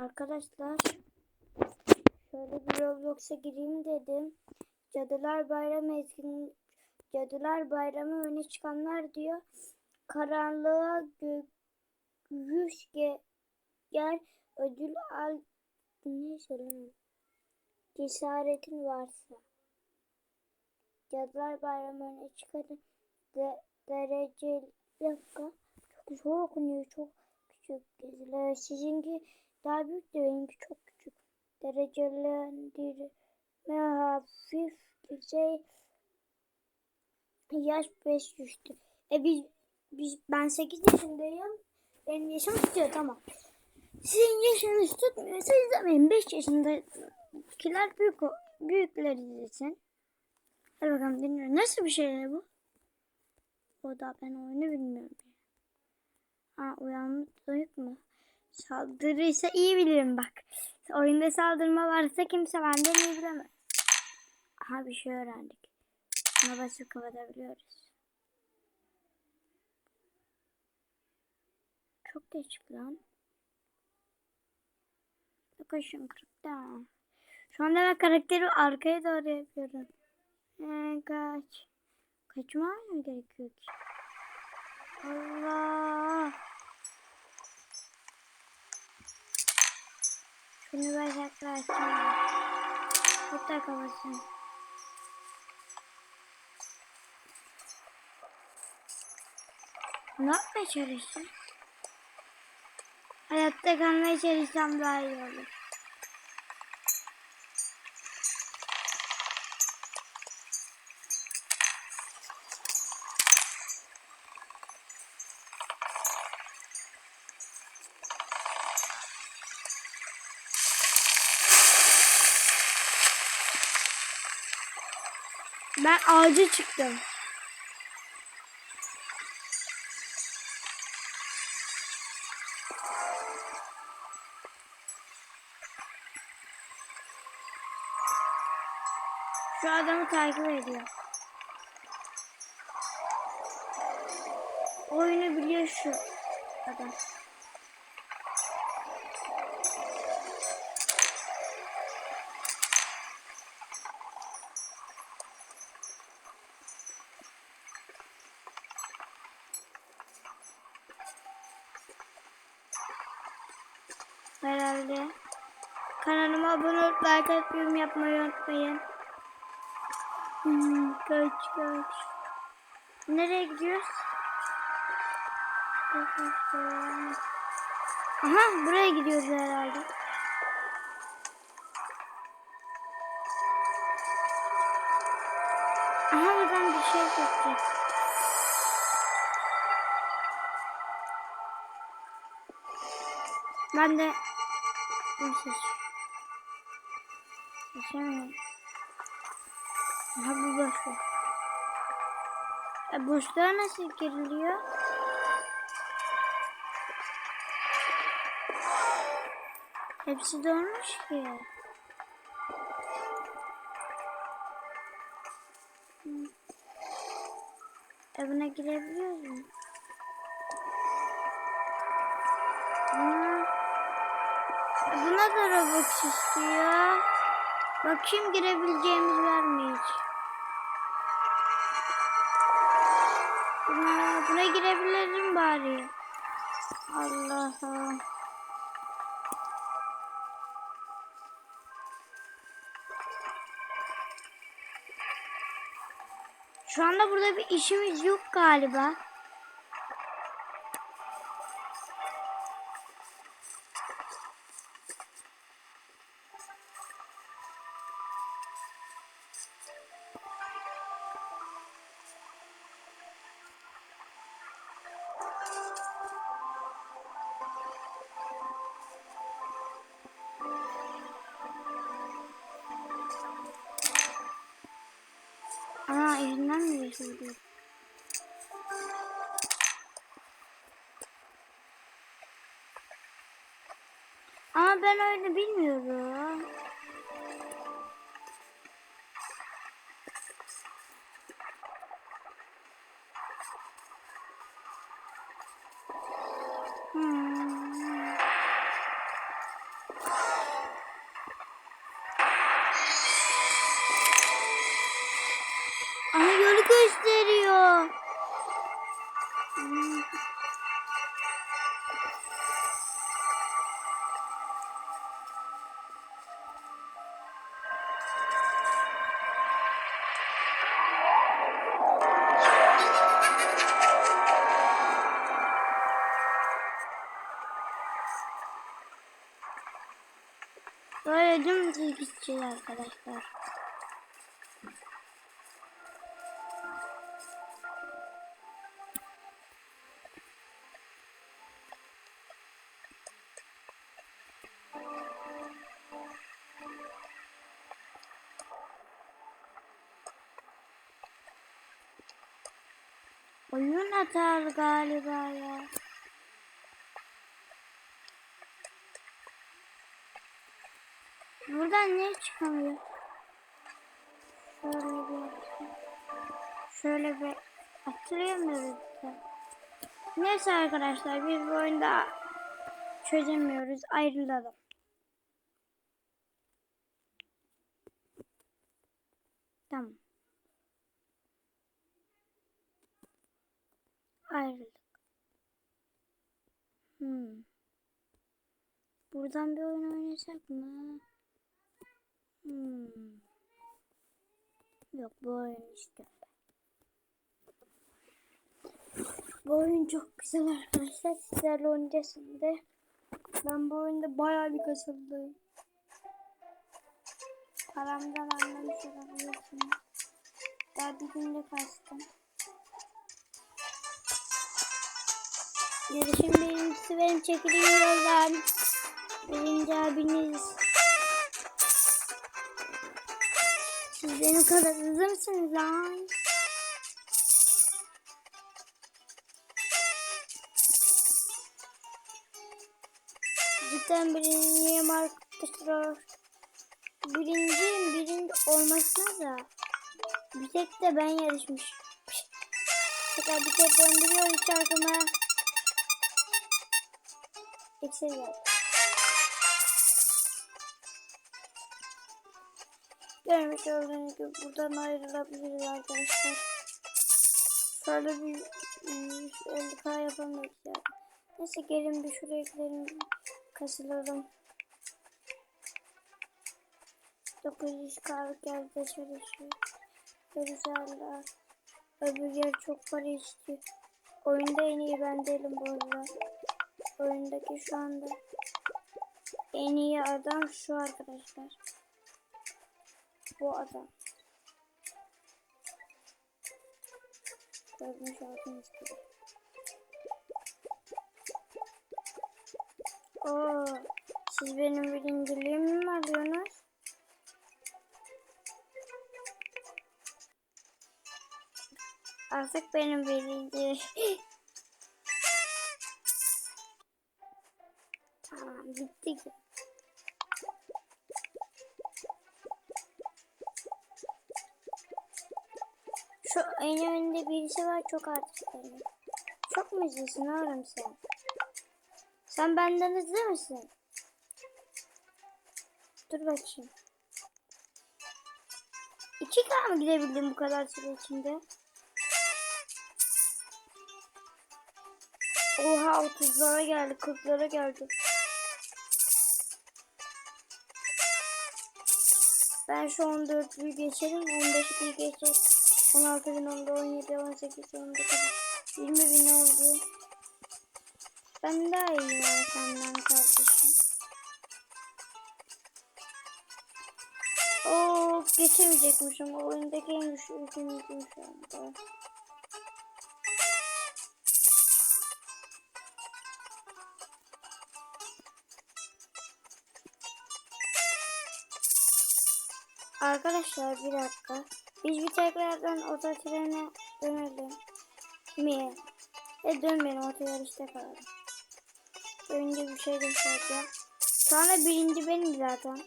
Arkadaşlar şöyle bir Roblox'a gireyim dedim. Cadılar Bayramı etkin Cadılar Bayramı öne çıkanlar diyor. Karanlığa güç ge gel ödül al ne söyleyeyim? Cesaretin varsa. Cadılar Bayramı öne çıkarın. De derece dakika. Çok zor okunuyor. Çok küçük yazılar. Sizinki daha büyük de benimki çok küçük. Derecelendirme hafif şey yaş 5 düştü. E biz, biz ben 8 yaşındayım. Benim yaşım tutuyor tamam. Sizin yaşınız tutmuyorsa izlemeyin. 5 yaşındakiler büyük büyükler izlesin. Hadi bakalım dinliyorum. Nasıl bir şey bu? O da ben oyunu bilmiyorum. Ha uyanmışlık mı? Saldırıysa iyi bilirim bak. Oyunda saldırma varsa kimse benden iyi bilemez. Aha bir şey öğrendik. Buna basıp kapatabiliyoruz. Çok değişik lan. Bakın kırıkta. Şu anda ben karakteri arkaya doğru yapıyorum. Ee, kaç. Kaçmam mı gerekiyor ki? Allah. Şunu bacakla açayım. Hatta kafasını. Ne yapmaya çalıştın? Hayatta kalmaya çalışsam daha iyi olur. Ben ağaca çıktım. Şu adamı takip ediyor. Oyunu biliyor şu adam. Herhalde. Kanalıma abone olup like atıp yorum yapmayı unutmayın. Hmm, kaç kaç. Nereye gidiyoruz? Aha buraya gidiyoruz herhalde. Aha buradan bir şey çekeceğiz. Ben de seç. Seçemiyorum. Aha bu ver. E boşluğa nasıl giriliyor? Hepsi dolmuş ki. Evine girebiliyoruz mu? Buna da Robux istiyor. Bakayım girebileceğimiz var mı hiç? Buna, buna girebilirim bari. Allah'ım. Şu anda burada bir işimiz yok galiba. Aa izinden mi geçildi? Ama ben öyle bilmiyorum. Hmm. Böyle dümdüz gideceğiz arkadaşlar. Oyun atar galiba ya. Buradan ne çıkamıyor? Şöyle bir şöyle bir hatırlayamıyoruz da. Neyse arkadaşlar biz bu oyunda çözemiyoruz. Ayrılalım. Tamam. Ayrıldık. Hmm. Buradan bir oyun oynasak mı? Hmm. Yok bu oyun ben. Bu oyun çok güzel arkadaşlar. Sizlerle oynayacağız şimdi. Ben bu oyunda bayağı bir kasıldım. Paramdan anlamış olabilirsiniz. Daha bir günde kastım. Yarışın birincisi benim çekildiğim yoldan. Birinci abiniz. Siz benim kadar hızlı mısınız lan? Cidden birinciyim arkadaşlar. Birinciyim birinci olmasına da. Bir tek de ben yarışmış. Tekrar bir tek döndürüyorum çarkımı. Excel yap. Görmüş olduğunuz gibi buradan ayrılabiliriz arkadaşlar. Şöyle bir 50k yapamıyoruz ya. Neyse gelin bir şuraya gidelim. Kasılalım. 900k yerde çalışıyor. Güzeller. Öbür yer çok para istiyor. Oyunda en iyi ben değilim bu arada. Oyundaki şu anda en iyi adam şu arkadaşlar. Bu adam. Görmüş olduğunuz gibi. Oo, siz benim birinciliğimi mi arıyorsunuz? Artık benim birinci. tamam bitti. Şu en önünde birisi var çok artistlerim. Çok mu hızlısın oğlum sen? Sen benden hızlı mısın? Dur bakayım. 2K mı gidebildim bu kadar süre içinde? Oha 30'lara geldi 40'lara geldi. Ben şu 14'lüyü geçerim 15'liyi geçerim. 16 bin oldu 17 18 19 20 bin oldu. Ben daha iyiyim ya senden kardeşim. Oo geçemeyecekmişim. O oyundaki en güçlü ülkemizim şu anda. Arkadaşlar bir dakika. Biz bir tekrardan ototrene dönelim. Mi? E dönmeyelim oto yarışta kalalım. Önce bir şey göstereceğim. Sonra birinci benim zaten.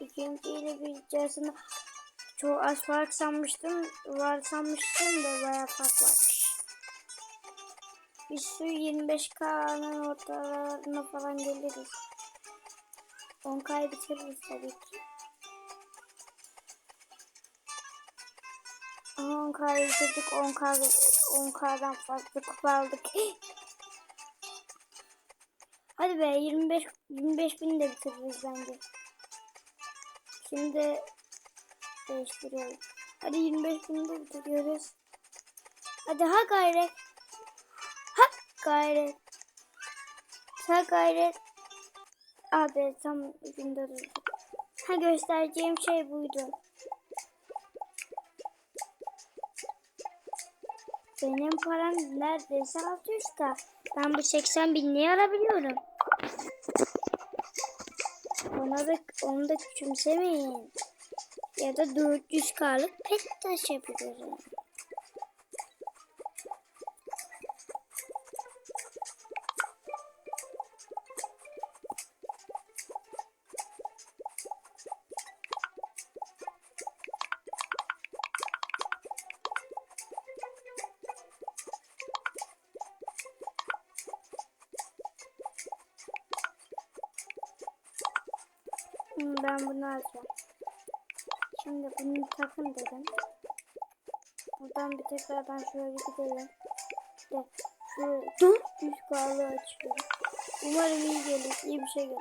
İkinciyle bir arasında çok az fark sanmıştım. Var sanmıştım da bayağı fark varmış. Biz şu 25K'nın ortalarına falan geliriz. 10K'yı bitiririz tabii ki. 10K'yı bitirdik. 10K, 10K'dan fazla kupa aldık. Hadi be 25 25 bin de bitiririz bence. Şimdi değiştiriyorum. Hadi 25 binde bitiriyoruz. Hadi ha gayret. Gayret. Ha gayret. Abi tam ucunda durdu. Ha göstereceğim şey buydu. Benim param neredeyse 600 k. Ben bu 80 binliği alabiliyorum. Ona da, onu da küçümsemeyin. Ya da 400 k'lık pet taşıyabilirim. Hmm, Ben bunu alacağım. Şimdi bunu takın dedim. Buradan bir tekrardan şöyle gidelim. De şöyle 400 kahve açıyorum. Umarım iyi gelir. iyi bir şey gelir.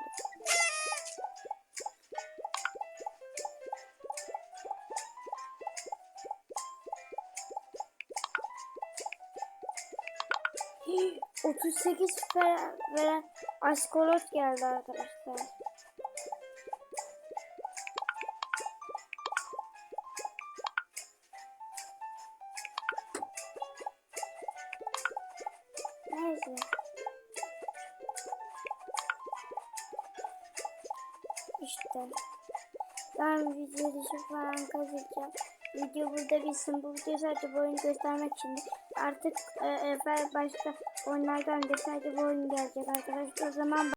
Hii, 38 veren, veren askolot geldi arkadaşlar. İşte. Ben video dışı falan kazacağım. Video burada bitsin. Bu video sadece bu oyunu göstermek için. Artık e, e, başka oyunlardan da sadece bu oyun gelecek arkadaşlar. O zaman